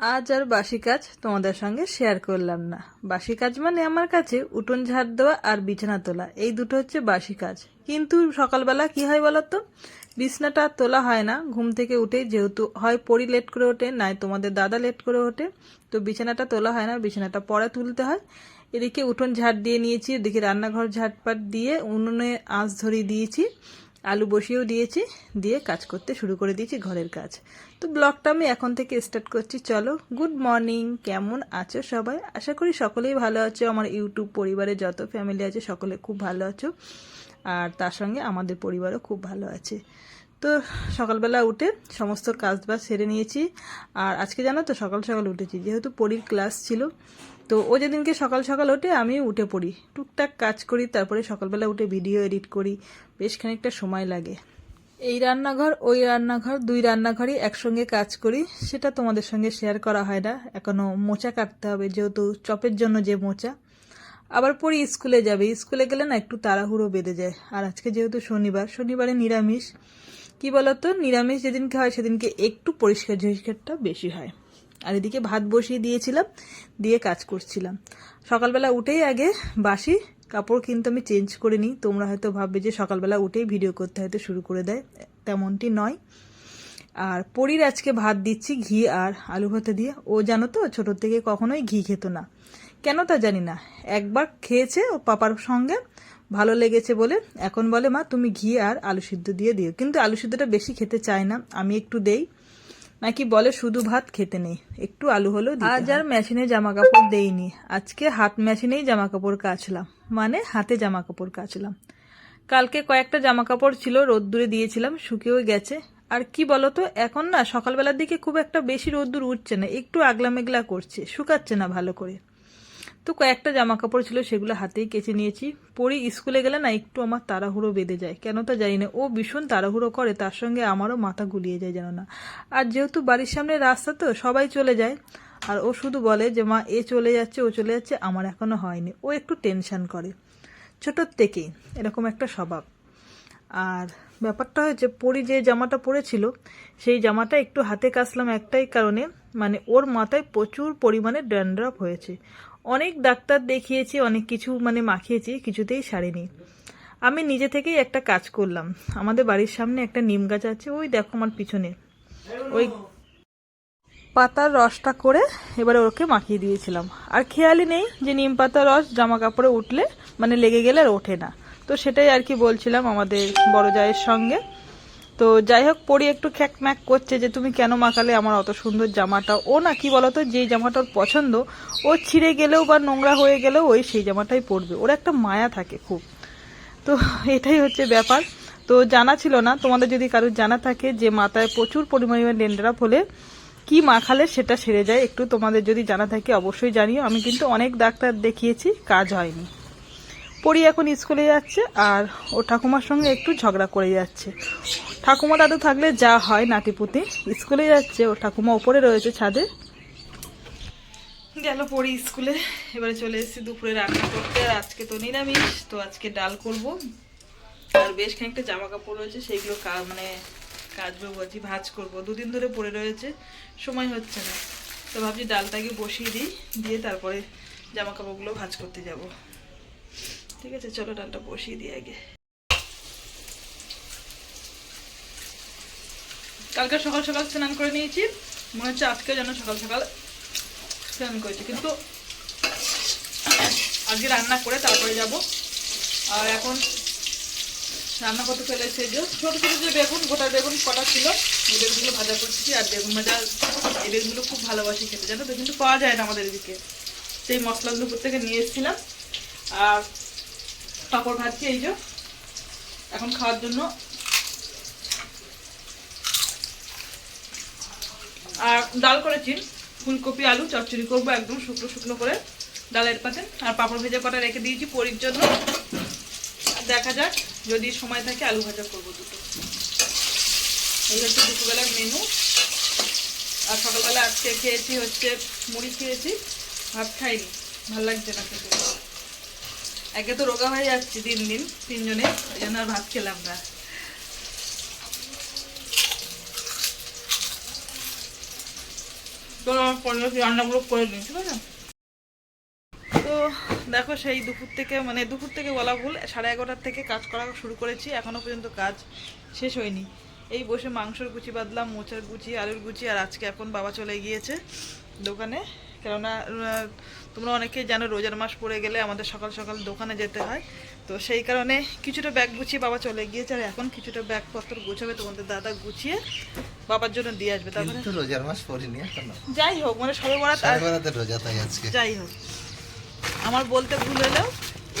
আজ আর বাসি কাজ তোমাদের সঙ্গে শেয়ার করলাম না। বাসি কাজ মানে আমার কাছে উঠোন ঝাড় দেওয়া আর বিছানা তোলা। এই দুটো হচ্ছে বাসি কাজ। কিন্তু সকালবেলা কি হয় বলো তো বিছনাটা তোলা হয় না। ঘুম থেকে উঠে যেহেতু হয় পরি লেট করে ওঠে, নাই তোমাদের দাদা লেট করে ওঠে, তো বিছানাটা তোলা হয় না, বিছানাটা পরে তুলতে হয়। এদিকে উঠোন ঝাড় দিয়ে নিয়েছি, এদিকে রান্নাঘর ঝাড়পাট দিয়ে উনুনে আঁচ ধরিয়ে দিয়েছি। আলু বসিয়েও দিয়েছি, দিয়ে কাজ করতে শুরু করে দিয়েছি ঘরের কাজ। তো ব্লগটা আমি এখন থেকে স্টার্ট করছি। চলো গুড মর্নিং কেমন আছো সবাই? আশা করি সকলেই ভালো আছো। আমার ইউটিউব পরিবারে যত ফ্যামিলি আছে, সকলে খুব ভালো আছো। আর তার সঙ্গে আমাদের পরিবারও খুব ভালো আছে। তো সকালবেলা উঠে সমস্ত কাজ বাজ সেরে নিয়েছি। আর আজকে জানো তো, সকাল সকাল উঠেছি। যেহেতু পরীর ক্লাস ছিল, তো ও যেদিনকে সকাল সকাল ওঠে আমি উঠে পড়ি। টুকটাক কাজ করি, তারপরে সকালবেলা উঠে ভিডিও এডিট করি। বেশ খানিকটা সময় লাগে। এই রান্নাঘর, ওই রান্নাঘর, দুই রান্নাঘরই একসঙ্গে কাজ করি, সেটা তোমাদের সঙ্গে শেয়ার করা হয় না। এখনও মোচা কাটতে হবে, যেহেতু চপের জন্য যে মোচা। আবার পরে স্কুলে যাবে, স্কুলে গেলে না একটু তাড়াহুড়ো বেঁধে যায়। আর আজকে যেহেতু শনিবার, শনিবারে নিরামিষ। কি বলতো, নিরামিষ যেদিনকে হয় সেদিনকে একটু পরিষ্কার ঝরিষ্কারটা বেশি হয়। আর এদিকে ভাত বসিয়ে দিয়েছিলাম, দিয়ে কাজ করছিলাম। সকালবেলা উঠেই আগে বাসি কাপড় কিন্তু আমি চেঞ্জ করে নিই তোমরা হয়তো ভাববে যে সকালবেলা উঠেই ভিডিও করতে হয়তো শুরু করে দেয়। তেমনটি নয়। আর পরির আজকে ভাত দিচ্ছি ঘি আর আলু ভাতে দিয়ে। ও জানো তো ছোট থেকে কখনোই ঘি খেত না। কেন তা জানি না। একবার খেয়েছে ও পাপার সঙ্গে ভালো লেগেছে বলে। এখন বলে মা তুমি ঘি আর আলু সিদ্ধ দিয়ে দিও। কিন্তু আলু সিদ্ধটা বেশি খেতে চায় না। আমি একটু দেই। নাকি বলে শুধু ভাত খেতে নেই একটু আলু হলেও আজ আর মেশিনে জামা কাপড় দেইনি। আজকে হাত মেশিনেই জামা কাপড় কাচলাম। মানে হাতে জামা কাপড় কাচলাম। কালকে কয়েকটা জামা কাপড় ছিল, রোদ্দুরে দিয়েছিলাম, শুকিয়েও গেছে। আর কি বলতো, এখন না সকালবেলার দিকে খুব একটা বেশি রোদ্দুর উঠছে না, একটু আগলা মেঘলা করছে, শুকাচ্ছে না ভালো করে। তো কয়েকটা জামা কাপড় ছিল, সেগুলো হাতেই কেচে নিয়েছি। পরি স্কুলে গেলে না একটু আমার তাড়াহুড়ো বেঁধে যায়, কেন তা জানি না। ও ভীষণ তাড়াহুড়ো করে, তার সঙ্গে আমারও মাথা গুলিয়ে যায় যেন না। আর যেহেতু বাড়ির সামনে রাস্তা তো, সবাই চলে যায়। আর ও শুধু বলে যে, মা, এ চলে যাচ্ছে, ও চলে যাচ্ছে, আমার এখনও হয়নি। ও একটু টেনশন করে। ছোটোর থেকেই এরকম একটা স্বভাব। আর ব্যাপারটা হয়েছে, পরি যে জামাটা পরেছিল, সেই জামাটা একটু হাতে কাচলাম একটাই কারণে মানে ওর মাথায় প্রচুর পরিমাণে ড্যান্ড্রাফ হয়েছে। অনেক ডাক্তার দেখিয়েছি, অনেক কিছু মানে মাখিয়েছি, কিছুতেই সারেনি। আমি নিজে থেকেই একটা কাজ করলাম। আমাদের বাড়ির সামনে একটা নিম গাছ আছে, ওই দেখো আমার পিছনে। ওই পাতার রসটা করে এবারে ওকে মাখিয়ে দিয়েছিলাম। আর খেয়ালই নেই যে নিম পাতার রস জামা কাপড়ে উঠলে মানে লেগে গেলে আর ওঠে না। তো সেটাই আর কি বলছিলাম আমাদের বড় জায়ের সঙ্গে। তো যাই হোক, পরি একটু খ্যাকম্যাক করছে যে তুমি কেন মাখালে আমার অত সুন্দর জামাটা? ও না কি বলতো, যে জামাটা ওর পছন্দ, ও ছিঁড়ে গেলেও বা নোংরা হয়ে গেলেও ওই সেই জামাটাই পরবে। ওর একটা মায়া থাকে খুব। তো এটাই হচ্ছে ব্যাপার। তো জানা ছিল না, তোমাদের যদি কারোর জানা থাকে যে মাথায় প্রচুর পরিমাণে ডেন্ড্রাফ হলে কি মাখালে সেটা সেরে যায়। একটু তোমাদের যদি জানা থাকে অবশ্যই জানিও। আমি কিন্তু অনেক ডাক্তার দেখিয়েছি, কাজ হয়নি। পরি এখন স্কুলে যাচ্ছে আর ও ঠাকুমার সঙ্গে একটু ঝগড়া করে যাচ্ছে। ঠাকুমা দাদু থাকলে যা হয় নাতিপুতি। স্কুলে যাচ্ছে, ও ঠাকুমা ওপরে রয়েছে ছাদে। গেল পরি স্কুলে, এবারে চলে এসেছি দুপুরে রান্না করতে। আর আজকে তো নিরামিষ, তো আজকে ডাল করব। আর বেশ খানিকটা জামা কাপড় রয়েছে, সেইগুলো মানে কাচবো বলছি ভাজ করব। দুদিন ধরে পড়ে রয়েছে, সময় হচ্ছে না। তো ভাবছি ডালটাকে বসিয়ে দিই, দিয়ে তারপরে জামা কাপড়গুলো ভাজ করতে যাব। ঠিক আছে, চলো ডালটা বসিয়ে দিই আগে। কালকে সকাল সকাল স্নান করে নিয়েছি, মনে হচ্ছে আজকে যেন সকাল সকাল স্নান করেছি, কিন্তু আজকে রান্না করে তারপরে যাব। আর এখন রান্না করতে ফেলে সেই যে ছোটো ছোটো যে বেগুন, গোটা বেগুন কটা ছিল, এই বেগুনগুলো ভাজা করছি আর বেগুন ভাজা, এই বেগুনগুলো খুব ভালোবাসি খেতে, জানো তো? পাওয়া যায় না আমাদের এদিকে। সেই মশলাগুলো প্রত্যেকে নিয়ে এসেছিলাম। আর পাঁপড় ভাজছি এই যে। এখন খাওয়ার জন্য। আর ডাল করেছি, ফুলকপি, আলু, চচ্চড়ি করব একদম শুকনো শুকনো করে ডালের পাতে। আর পাঁপড় ভেজে কটা রেখে দিয়েছি পরির জন্য। দেখা যাক, যদি সময় থাকে আলু ভাজা করব দুটো। এই হচ্ছে দুপুরবেলার মেনু আর সকালবেলা আজকে খেয়েছি হচ্ছে মুড়ি খেয়েছি, ভাত খাইনি। ভালো লাগছে না খেতে। একে তো রোগা হয়ে যাচ্ছি দিন দিন, তিনজনে ওই জন্য আর ভাত খেলাম না। তো পরে রান্নাগুলো করে দিন ঠিক আছে? দেখো সেই দুপুর থেকে মানে দুপুর থেকে বলা ভুল সাড়ে এগারোটার থেকে কাজ করা শুরু করেছি এখনও পর্যন্ত কাজ শেষ হয়নি। এই বসে মাংসর গুচি বাদলাম মোচার গুচি আলুর গুচি আর আজকে এখন বাবা চলে গিয়েছে দোকানে। কেননা তোমরা অনেকেই জানো রোজার মাস পড়ে গেলে আমাদের সকাল সকাল দোকানে যেতে হয়। তো সেই কারণে কিছুটা ব্যাগ গুছিয়ে বাবা চলে গিয়েছে আর এখন কিছুটা ব্যাগপত্র গুছাবে তোমাদের দাদা গুছিয়ে বাবার জন্য দিয়ে আসবে। তারপরে রোজার মাস পড়িনি যাই হোক মানে সবে বরাত আর সাড়ে বারাতে রোজা তাই আজকে। যাই হোক। আমার বলতে ভুল হলেও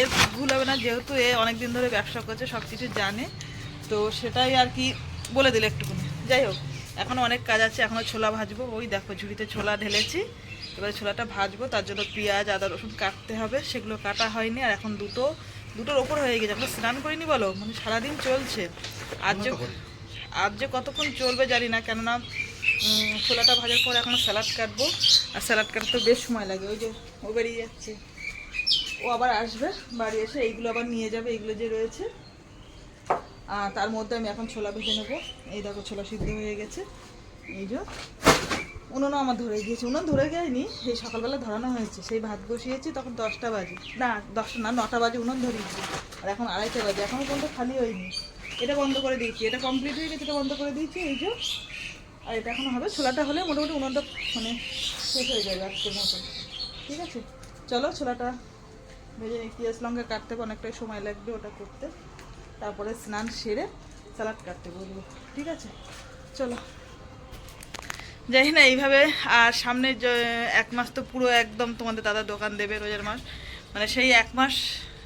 এর ভুল হবে না যেহেতু এ অনেক দিন ধরে ব্যবসা করছে সব কিছু জানে। তো সেটাই আর কি বলে দিলে একটুখানি। যাই হোক এখনও অনেক কাজ আছে এখনও ছোলা ভাজবো। ওই দেখো ঝুড়িতে ছোলা ঢেলেছি। এবারে ছোলাটা ভাজবো তার জন্য পেঁয়াজ আদা রসুন কাটতে হবে। সেগুলো কাটা হয়নি আর এখন দুটো দুটোর ওপর হয়ে গেছে। এখন স্নান করিনি বলো? মানে সারাদিন চলছে। আর যে আর যে কতক্ষণ চলবে জানি না কেননা ছোলাটা ভাজার পর এখন স্যালাড কাটবো। আর স্যালাড কাটতে বেশ সময় লাগে ওই যে ও বেরিয়ে যাচ্ছে। ও আবার আসবে, বাড়ি এসে এইগুলো আবার নিয়ে যাবে, এইগুলো যে রয়েছে। আর তার মধ্যে আমি এখন ছোলা ভেজে নেব। এই দেখো ছোলা সিদ্ধ হয়ে গেছে। এই যে, উনুনও আমার ধরে গিয়েছে। উনুন ধরে যায়নি এই সকালবেলা ধরানো হয়েছে। সেই ভাত বসিয়েছি, তখন দশটা বাজে। না, দশটা না, নটা বাজে উনুন ধরিয়েছি। আর এখন আড়াইটা বাজে। এখনও পর্যন্ত খালি হয়নি। এটা বন্ধ করে দিয়েছি। এটা কমপ্লিট হয়ে গেছে, এটা বন্ধ করে দিয়েছি। এই যে, আর এটা এখনও হবে। ছোলাটা হলে মোটামুটি উনুনটা মানে শেষ হয়ে যাবে আজকের মতন। ঠিক আছে? চলো ছোলাটা ভেজে পেঁয়াজ লঙ্কা কাটতে অনেকটাই সময় লাগবে ওটা করতে। তারপরে স্নান সেরে স্যালাড কাটতে বলব। ঠিক আছে? চলো। যাই না, এইভাবে আর সামনে এক মাস তো পুরো একদম তোমাদের দাদা দোকান দেবে রোজার মাস। মানে সেই এক মাস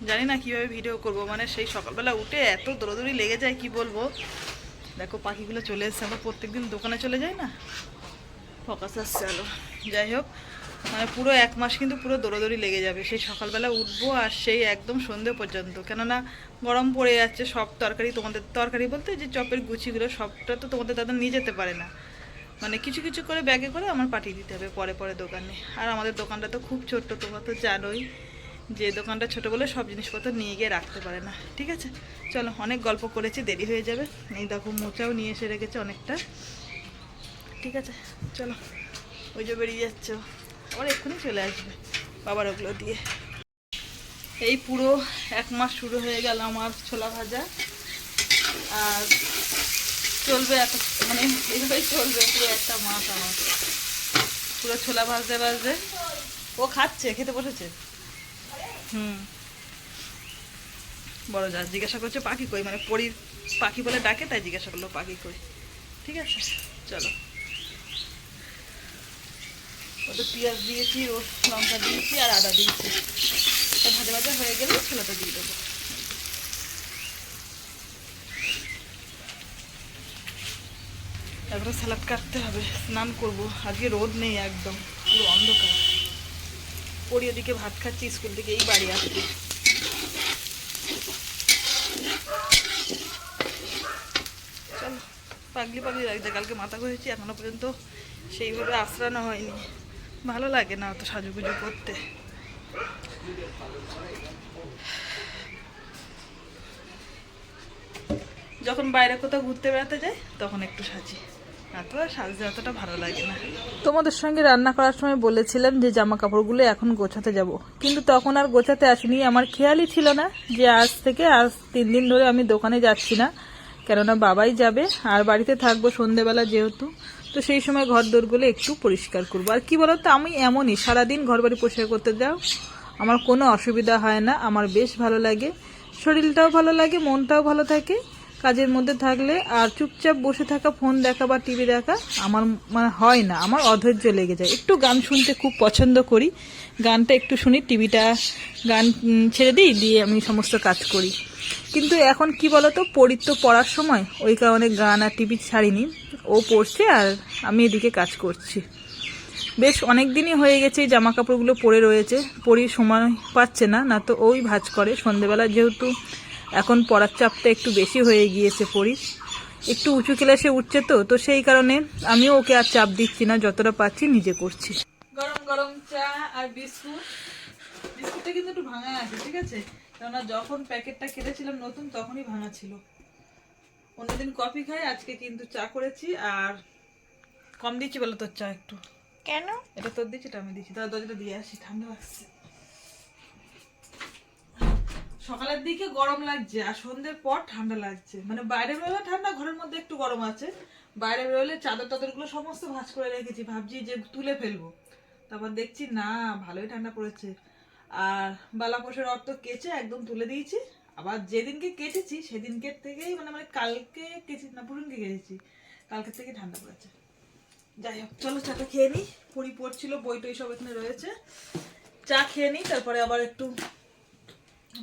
জানি না কীভাবে ভিডিও করব। মানে সেই সকালবেলা উঠে এত দৌড়দৌড়ি লেগে যায়, কি বলব? দেখো পাখিগুলো চলে এসছে। আমরা প্রত্যেকদিন দোকানে চলে যাই না? ফোকাস আসছে আলো যাই হোক মানে পুরো এক মাস কিন্তু পুরো দৌড়াদৌড়ি লেগে যাবে। সেই সকালবেলা উঠবো আর সেই একদম সন্ধে পর্যন্ত। কেননা গরম পড়ে যাচ্ছে, সব তরকারি তোমাদের, তরকারি বলতে যে চপের গুছিগুলো, সবটা তো তোমাদের দাদা নিয়ে যেতে পারে না। মানে কিছু কিছু করে ব্যাগে করে আমার পাঠিয়ে দিতে হবে পরে পরে দোকানে। আর আমাদের দোকানটা তো খুব ছোট্ট, তোমরা তো জানোই যে দোকানটা ছোট বলে সব জিনিসপত্র নিয়ে গিয়ে রাখতে পারে না। ঠিক আছে? চলো, অনেক গল্প করেছি, দেরি হয়ে যাবে। এই দেখো, মোচাও নিয়ে এসে রেখেছে অনেকটা। ঠিক আছে? চলো, ওই যে বেরিয়ে যাচ্ছে। আবার এক্ষুনি চলে আসবে বাবার ওগুলো দিয়ে। এই পুরো এক মাস শুরু হয়ে গেল আমার ছোলা ভাজা। আর চলবে এত মানে এইভাবেই চলবে পুরো একটা মাস আমার। পুরো ছোলা ভাজতে ভাজতে। ও খাচ্ছে, খেতে বসেছে? হুম। বড় যা, জিজ্ঞাসা করছে পাখি কই? মানে পরীর পাখি বলে ডাকে, তাই জিজ্ঞাসা করল পাখি কই। ঠিক আছে, চলো। ওটা পেঁয়াজ দিয়েছি ও লঙ্কা দিয়েছি আর আদা দিয়েছি। তা ভাজা ভাজা হয়ে গেলে ছোলাটা দিয়ে দেবো। তারপরে স্যালাড কাটতে হবে, স্নান করব। আজকে রোদ নেই একদম, পুরো অন্ধকার। পড়ি ওদিকে ভাত খাচ্ছি, স্কুল থেকে এই বাড়ি আসছি। চলো, পাগলি পাগলি লাগছে, কালকে মাথা ঘুরেছি, এখনও পর্যন্ত সেইভাবে আশ্রানো হয়নি। ভালো লাগে না অত সাজুগুজু করতে। যখন বাইরে কোথাও ঘুরতে বেড়াতে যাই, তখন একটু সাজি। তোমাদের সঙ্গে রান্না করার সময় বলেছিলাম যে জামা কাপড়গুলো এখন গোছাতে যাব। কিন্তু তখন আর গোছাতে আসিনি। আমার খেয়ালই ছিল না যে আজ থেকে আজ তিন দিন ধরে আমি দোকানে যাচ্ছি না। কেননা বাবাই যাবে, আর বাড়িতে থাকব সন্ধেবেলা যেহেতু। তো সেই সময় ঘর দোরগুলো একটু পরিষ্কার করব। আর কি বলতো, আমি এমনই সারাদিন ঘর বাড়ি পরিষ্কার করতে যাও, আমার কোনো অসুবিধা হয় না, আমার বেশ ভালো লাগে, শরীরটাও ভালো লাগে, মনটাও ভালো থাকে। কাজের মধ্যে থাকলে আর চুপচাপ বসে থাকা ফোন দেখা বা টিভি দেখা আমার মানে হয় না, আমার অধৈর্য লেগে যায়। একটু গান শুনতে খুব পছন্দ করি, গানটা একটু শুনি, টিভিটা গান ছেড়ে দিই, দিয়ে আমি সমস্ত কাজ করি। কিন্তু এখন কি বলতো পড়ি তো পড়ার সময়, ওই কারণে গান আর টিভি ছাড়িনি। ও পড়ছে আর আমি এদিকে কাজ করছি। বেশ অনেক দিনই হয়ে গেছে, এই জামা কাপড়গুলো পরে রয়েছে পরি সময় পাচ্ছে না না তো ওই ভাজ করে। সন্ধেবেলা যেহেতু এখন পড়ার চাপটা একটু বেশি হয়ে গিয়েছে পরি একটু উঁচু ক্লাসে উঠছে তো তো সেই কারণে আমিও ওকে আর চাপ দিচ্ছি না যতটা পাচ্ছি নিজে করছি। গরম গরম চা আর বিস্কুট। বিস্কুটটা কিন্তু একটু ভাঙা আছে ঠিক আছে? কেননা যখন প্যাকেটটা কেটেছিলাম নতুন তখনই ভাঙা ছিল। অন্যদিন কফি খাই আজকে কিন্তু চা করেছি আর কম দিচ্ছি বলো তোর চা একটু। কেন? এটা তোর দিচ্ছি এটা আমি দিচ্ছি। তার দরজাটা দিয়ে আসি ঠান্ডা লাগছে। সকালের দিকে গরম লাগছে আর সন্ধ্যের পর ঠান্ডা লাগছে। মানে বাইরে বেরোলে ঠান্ডা, ঘরের মধ্যে একটু গরম আছে। বাইরে বেরোলে চাদর টাদরগুলো সমস্ত ভাঁজ করে রেখেছি। ভাবছি যে তুলে ফেলব। তারপর দেখছি না, ভালোই ঠান্ডা পড়েছে। আর বালা পোষের অর্থ কেচে একদম তুলে দিয়েছি। আবার যেদিনকে কেটেছি সেদিনকে থেকেই মানে মানে কালকে কেচি না, পুরুনকে কেটেছি। কালকে থেকে ঠান্ডা পড়েছে। যাই হোক, চলো চাটা খেয়ে নিই পড়ি পড়ছিল বই টই সব এখানে রয়েছে। চা খেয়ে নিই তারপরে আবার একটু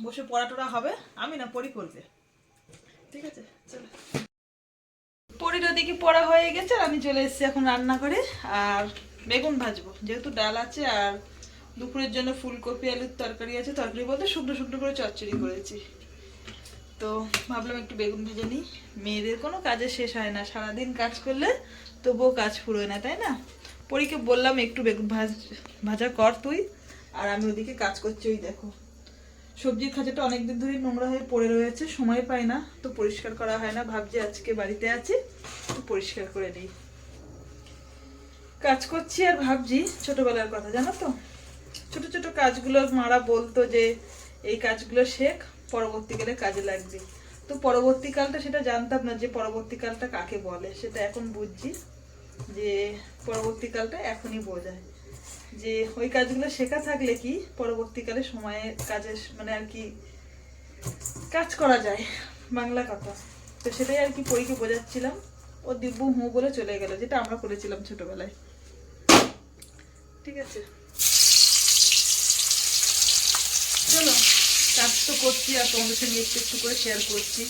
বসে পড়া টড়া হবে, আমি না পড়ি করবে। ঠিক আছে, চলো। পরির ওদিকে পড়া হয়ে গেছে, আর আমি চলে এসেছি এখন রান্না করে আর বেগুন ভাজবো। যেহেতু ডাল আছে, আর দুপুরের জন্য ফুলকপি, আলুর তরকারি আছে, তরকারি বলতে শুকনো শুকনো করে চচ্চড়ি করেছি। তো ভাবলাম একটু বেগুন ভেজে নিই। মেয়েদের কোনো কাজে শেষ হয় না, সারাদিন কাজ করলে তবুও কাজ ফুরোয় না, তাই না? পরীকে বললাম, একটু বেগুন ভাজ, ভাজা কর তুই। আর আমি ওদিকে কাজ করছি, ওই দেখো। সবজির খাঁচাটা অনেকদিন ধরেই নোংরা হয়ে পড়ে রয়েছে, সময় পাই না, তো পরিষ্কার করা হয় না, ভাবছি আজকে বাড়িতে আছি, তো পরিষ্কার করে নিই। কাজ করছি আর ভাবছি, ছোটবেলার কথা, জানো তো? ছোট ছোট কাজগুলো মারা বলতো যে, এই কাজগুলো শেখ, পরবর্তীকালে কাজে লাগবে। তো পরবর্তীকালটা সেটা জানতাম না যে পরবর্তীকালটা কাকে বলে, সেটা এখন বুঝছি যে পরবর্তীকালটা এখনই বোঝায়। যে ওই কাজগুলো শেখা থাকলে কি পরবর্তীকালে সময়ে কাজে মানে আর কি কাজ করা যায়, বাংলা কথা। তো সেটাই আর কি পরীকে বোঝাচ্ছিলাম। ও দিব্যু হু বলে চলে গেল, যেটা আমরা করেছিলাম ছোটবেলায়। ঠিক আছে। চলো, কাজ তো করছি আর তোমাদের সঙ্গে একটু একটু করে শেয়ার করছি।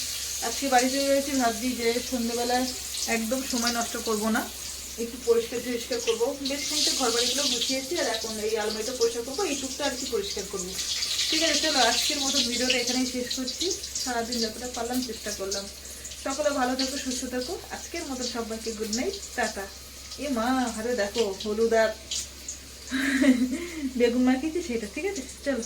আজকে বাড়িতে রয়েছি ভাবছি যে সন্ধ্যেবেলায় একদম সময় নষ্ট করব না। একটু পরিষ্কার পরিষ্কার করব। বেশ খানিকটা ঘর বাড়িগুলো গুছিয়েছি আর এখন এই আলমারিটা পরিষ্কার করব এইটুকটা আর কি পরিষ্কার করব। ঠিক আছে, চলো আজকের মতো ভিডিওটা এখানেই শেষ করছি। সারাদিন যতটা পারলাম চেষ্টা করলাম। সকলে ভালো থাকো, সুস্থ থাকো। আজকের মতো সবাইকে গুড নাইট টাটা। এ মা হারে দেখো, হলুদ আর বেগুন মাখিয়েছি, সেটা, ঠিক আছে? চলো।